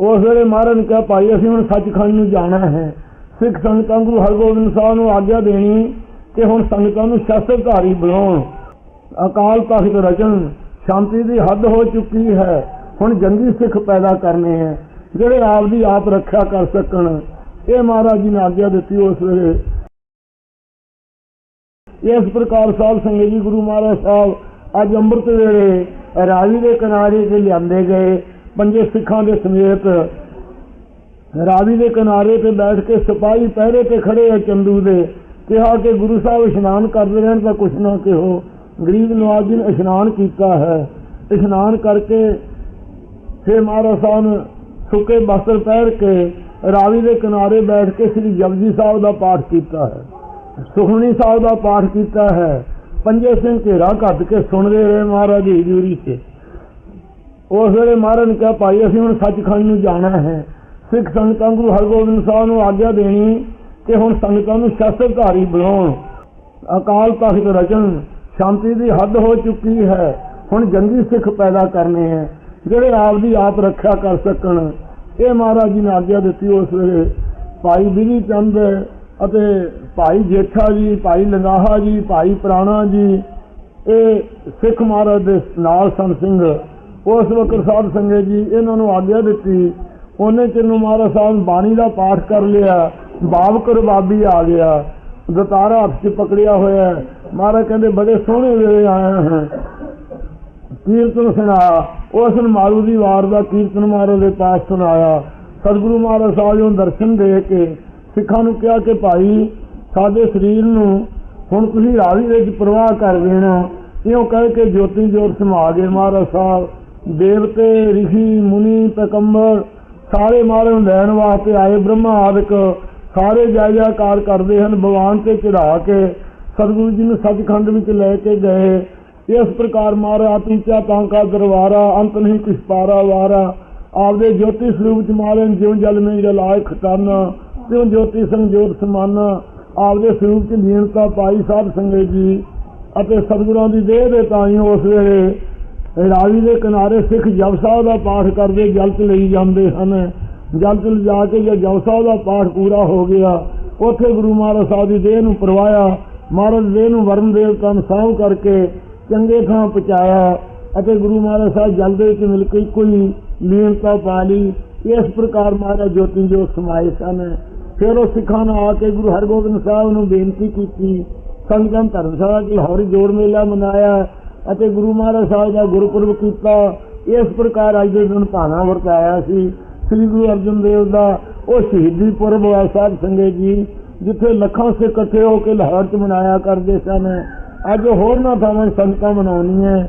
ਉਸ ਵੇਲੇ ਮਹਾਰਾਜ ਨੇ ਕਿਹਾ, ਭਾਈ, ਅਸੀਂ ਹੁਣ ਸੱਚਖੰਡ ਨੂੰ ਜਾਣਾ ਹੈ। ਸਿੱਖ ਸੰਗਤਾਂ ਗੁਰੂ ਹਰਗੋਬਿੰਦ ਸਾਹਿਬ ਨੂੰ ਆਗਿਆ ਦੇਣੀ ਕਿ ਹੁਣ ਸੰਗਤਾਂ ਨੂੰ ਸ਼ਸਤਰਧਾਰੀ ਬਣਾਉਣ। ਅਕਾਲ ਤਖਤ ਰਚਨ ਸ਼ਾਂਤੀ ਦੀ ਹੱਦ ਹੋ ਚੁੱਕੀ ਹੈ। ਹੁਣ ਜੰਗੀ ਸਿੱਖ ਪੈਦਾ ਕਰਨੇ ਹੈ, ਜਿਹੜੇ ਆਪ ਦੀ ਆਪ ਰੱਖਿਆ ਕਰ ਸਕਣ। ਇਹ ਮਹਾਰਾਜ ਜੀ ਨੇ ਆਗਿਆ ਦਿੱਤੀ ਉਸ ਵੇਲੇ। ਇਸ ਪ੍ਰਕਾਰ ਸਾਹਿਬ ਸੰਗਤ ਜੀ ਗੁਰੂ ਮਹਾਰਾਜ ਸਾਹਿਬ ਅੱਜ ਅੰਮ੍ਰਿਤ ਵੇਲੇ ਰਾਵੀ ਦੇ ਕਿਨਾਰੇ ਤੇ ਲਿਆਂਦੇ ਗਏ। ਪੰਜੇ ਸਿੱਖਾਂ ਦੇ ਸਮੇਤ ਰਾਵੀ ਦੇ ਕਿਨਾਰੇ ਤੇ ਬੈਠ ਕੇ ਸਿਪਾਹੀ ਪਹਿਰੇ ਤੇ ਖੜੇ ਆ ਚੰਦੂ ਦੇ, ਕਿਹਾ ਕਿ ਗੁਰੂ ਸਾਹਿਬ ਇਸ਼ਨਾਨ ਕਰਦੇ ਰਹਿਣ ਤਾਂ ਕੁਛ ਨਾ ਕਿਹੋ, ਗਰੀਬ ਨਵਾਜ ਜੀ ਨੇ ਇਸ਼ਨਾਨ ਕੀਤਾ ਹੈ। ਇਸ਼ਨਾਨ ਕਰਕੇ ਫਿਰ ਮਹਾਰਾਜ ਸਾਹਿਬ ਨੇ ਸੁੱਕੇ ਬਸਤਰ ਪਹਿਰ ਕੇ ਰਾਵੀ ਦੇ ਕਿਨਾਰੇ ਬੈਠ ਕੇ ਸ੍ਰੀ ਜਪਜੀ ਸਾਹਿਬ ਦਾ ਪਾਠ ਕੀਤਾ ਹੈ। ਸੁਖਮਨੀ ਸਾਹਿਬ ਦਾ ਪਾਠ ਕੀਤਾ ਹੈ। ਪੰਜੇ ਸਿੰਘ ਘੇਰਾ ਘੱਟ ਕੇ ਸੁਣਦੇ ਰਹੇ ਮਹਾਰਾਜ ਦੀ ਹਜ਼ੂਰੀ ਤੇ। ਉਸ ਵੇਲੇ ਮਹਾਰਾਜ ਨੇ ਕਿਹਾ, ਭਾਈ, ਅਸੀਂ ਹੁਣ ਸੱਚਖੰਡ ਨੂੰ ਜਾਣਾ ਹੈ। ਸਿੱਖ ਸੰਗਤਾਂ ਗੁਰੂ ਹਰਗੋਬਿੰਦ ਸਾਹਿਬ ਨੂੰ ਆਗਿਆ ਦੇਣੀ ਕਿ ਹੁਣ ਸੰਗਤਾਂ ਨੂੰ ਸ਼ਸਤਰਧਾਰੀ ਬਣਾਉਣ। ਅਕਾਲ ਤਖਤ ਰਚਨ ਸ਼ਾਂਤੀ ਦੀ ਹੱਦ ਹੋ ਚੁੱਕੀ ਹੈ। ਹੁਣ ਜੰਗੀ ਸਿੱਖ ਪੈਦਾ ਕਰਨੇ ਹੈ, ਜਿਹੜੇ ਆਪ ਦੀ ਆਪ ਰੱਖਿਆ ਕਰ ਸਕਣ। ਇਹ ਮਹਾਰਾਜ ਜੀ ਨੇ ਆਗਿਆ ਦਿੱਤੀ ਉਸ ਵੇਲੇ। ਭਾਈ ਬਿਧੀ ਚੰਦ ਅਤੇ ਭਾਈ ਜੇਠਾ ਜੀ, ਭਾਈ ਲੰਗਾਹਾ ਜੀ, ਭਾਈ ਪ੍ਰਾਣਾ ਜੀ, ਇਹ ਸਿੱਖ ਮਹਾਰਾਜ ਦੇ ਨਾਲ ਸਨ ਸਿੰਘ ਉਸ ਵਕਤ ਸਾਧ ਸੰਗਤ ਜੀ ਇਹਨਾਂ ਨੂੰ ਆਗਿਆ ਦਿੱਤੀ। ਉਹਨੇ ਚਿਰ ਮਹਾਰਾਜ ਸਾਹਿਬ ਬਾਣੀ ਦਾ ਪਾਠ ਕਰ ਲਿਆ, ਬਾਬਕਰ ਬਾਬੀ ਆ ਗਿਆ। ਦਤਾਰਾ ਹੱਥ 'ਚ ਪਕੜਿਆ ਹੋਇਆ ਮਹਾਰਾਜ ਕਹਿੰਦੇ, ਬੜੇ ਸੋਹਣੇ ਵੇਲੇ ਆਏ ਹਾਂ। ਕੀਰਤਨ ਸੁਣਾ ਉਸ ਨੂੰ ਮਾਰੂ ਦੀ ਵਾਰ ਦਾ ਕੀਰਤਨ ਮਹਾਰਾਜ ਦੇ ਪਾਸ ਸੁਣਾਇਆ। ਸਤਿਗੁਰੂ ਮਹਾਰਾਜ ਸਾਹਿਬ ਨੂੰ ਦਰਸ਼ਨ ਦੇ ਕੇ ਸਿੱਖਾਂ ਨੂੰ ਕਿਹਾ ਕਿ ਭਾਈ, ਸਾਡੇ ਸਰੀਰ ਨੂੰ ਹੁਣ ਤੁਸੀਂ ਰਾਵੀ ਵਿੱਚ ਪ੍ਰਵਾਹ ਕਰ ਦੇਣਾ। ਇਉਂ ਕਹਿ ਕੇ ਜੋਤੀ ਜੋਤ ਸਮਾ ਗਏ ਮਹਾਰਾਜ ਸਾਹਿਬ। ਦੇਵਤੇ, ਰਿਸ਼ੀ, ਮੁਨੀ, ਪੈਗੰਬਰ ਸਾਰੇ ਮਹਾਰਾਜ ਲੈਣ ਵਾਸਤੇ ਆਏ ਬ੍ਰਹਮਾ ਆਦਿਕ ਸਾਰੇ ਜੈ ਜੈਕਾਰ ਕਰਦੇ ਹਨ, ਭਗਵਾਨ ਤੇ ਚੜਾ ਕੇ, ਸਤਿਗੁਰੂ ਜੀ ਨੂੰ ਸੱਚਖੰਡ ਵਿੱਚ ਲੈ ਕੇ ਗਏ। ਇਸ ਪ੍ਰਕਾਰ ਮਾਰਾ ਤੀਚਾ ਤਾਂਕਾ ਦਰਵਾਰਾ ਅੰਤ ਨਹੀਂ ਕਿਸ ਪਾਰਾ ਵਾਰਾ, ਆਪਦੇ ਜੋਤੀ ਸਰੂਪ ਚ ਮਾਰੇ ਜਿਉ ਜਲ ਮੇ ਜਲਾਇ ਖਟਾਨਾ ਤਿਉ ਜੋਤੀ ਸੰਗ ਜੋਤ ਸਮਾਨਾ, ਆਪਦੇ ਸਰੂਪ ਚ ਲੀਨਤਾ ਪਾਈ ਸਾਧ ਸੰਗਤ ਜੀ, ਅਤੇ ਸਤਿਗੁਰਾਂ ਦੀ ਦੇਹ ਦੇ ਤਾਈ ਉਸ ਵੇਲੇ ਰਾਵੀ ਦੇ ਕਿਨਾਰੇ ਸਿੱਖ ਜਪ ਸਾਹਿਬ ਦਾ ਪਾਠ ਕਰਦੇ ਜਲ ਚ ਲਈ ਜਾਂਦੇ ਹਨ। ਜਲ ਚ ਲਿਜਾ ਕੇ ਜੇ ਜਪ ਸਾਹਿਬ ਦਾ ਪਾਠ ਪੂਰਾ ਹੋ ਗਿਆ, ਉੱਥੇ ਗੁਰੂ ਮਹਾਰਾਜ ਸਾਹਿਬ ਦੀ ਦੇਹ ਨੂੰ ਪਰਵਾਇਆ। ਮਹਾਰਾਜ ਦੇਹ ਨੂੰ ਵਰਮ ਦੇਵਤਾ ਨੂੰ ਸਾਂਭ ਕਰਕੇ ਚੰਗੇ ਥਾਂ ਪਹੁੰਚਾਇਆ ਅਤੇ ਗੁਰੂ ਮਹਾਰਾਜ ਸਾਹਿਬ ਜਲ ਦੇ ਵਿੱਚ ਮਿਲ ਕੇ ਕੋਈ ਲੀਨਤਾ ਪਾ ਲਈ। ਇਸ ਪ੍ਰਕਾਰ ਮਹਾਰਾਜ ਜੋਤੀ ਜੋ ਸਮਾਏ ਸਨ। ਫਿਰ ਉਹ ਸਿੱਖਾਂ ਨੂੰ ਆ ਕੇ ਗੁਰੂ ਹਰਗੋਬਿੰਦ ਸਾਹਿਬ ਨੂੰ ਬੇਨਤੀ ਕੀਤੀ। ਸੰਗਤਾਂ ਧਰਮਸ਼ਾਲਾ ਦੀ ਹੌਰੀ ਜੋੜ ਮੇਲਾ ਮਨਾਇਆ। ਅਤੇ ਗੁਰੂ ਮਹਾਰਾਜ ਸਾਹਿਬ ਦਾ ਗੁਰਪੁਰਬ ਕੀਤਾ। ਇਸ ਪ੍ਰਕਾਰ ਅੱਜ ਦੇ ਦਿਨ ਭਾਣਾ ਵਰਤਾਇਆ ਸੀ। ਸ੍ਰੀ ਗੁਰੂ ਅਰਜਨ ਦੇਵ ਦਾ ਉਹ ਸ਼ਹੀਦੀ ਪੁਰਬ ਹੈ ਸਾਧ ਸੰਗਤ ਜੀ, ਜਿੱਥੇ ਲੱਖਾਂ ਸੇ ਇਕੱਠੇ ਹੋ ਕੇ ਲਾਹੌਰ ਚ ਮਨਾਇਆ ਕਰਦੇ ਸਨ। ਅੱਜ ਹੋਰਨਾਂ ਥਾਵਾਂ ਸੰਗਤਾਂ ਮਨਾਉਣੀਆਂ।